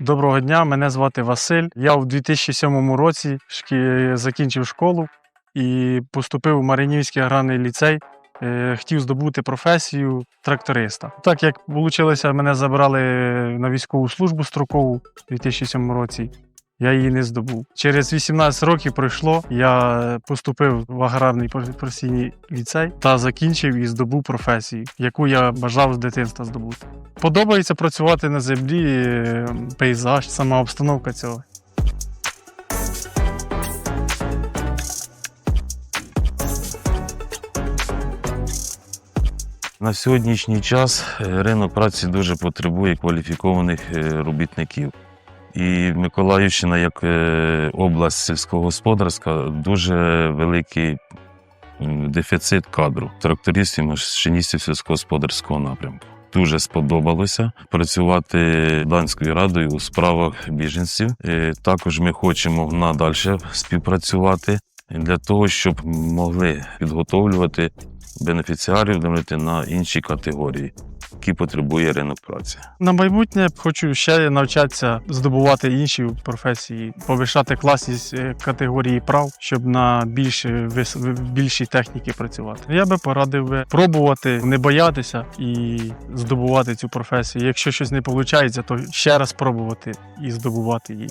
Доброго дня, мене звати Василь. Я в 2007 році шкі- закінчив школу і поступив у Маринівський аграрний ліцей. Е, Хотів здобути професію тракториста. Так як вийшло, мене забрали на військову службу строкову у 2007 році. Я її не здобув. Через 18 років пройшло. Я поступив в аграрний професійний ліцей та закінчив і здобув професію, яку я бажав з дитинства здобути. Подобається працювати на землі, е, пейзаж, сама обстановка цього. На сьогоднішній час е, ринок праці дуже потребує кваліфікованих е, робітників. І Миколаївщина, як е, область сільськогосподарська, дуже великий дефіцит кадру трактористів, машиністів сільськогосподарського напрямку. Дуже сподобалося працювати Данською радою у справах біженців. Е, Також ми хочемо надалі співпрацювати для того, щоб могли підготовлювати бенефіціарів на інші категорії, які потребує ринок праці. На майбутнє хочу ще навчатися здобувати інші професії, повишати класність е, категорії прав, щоб на більш більшій техніці працювати. Я би порадив би пробувати, не боятися і здобувати цю професію. Якщо щось не виходить, то ще раз пробувати і здобувати її.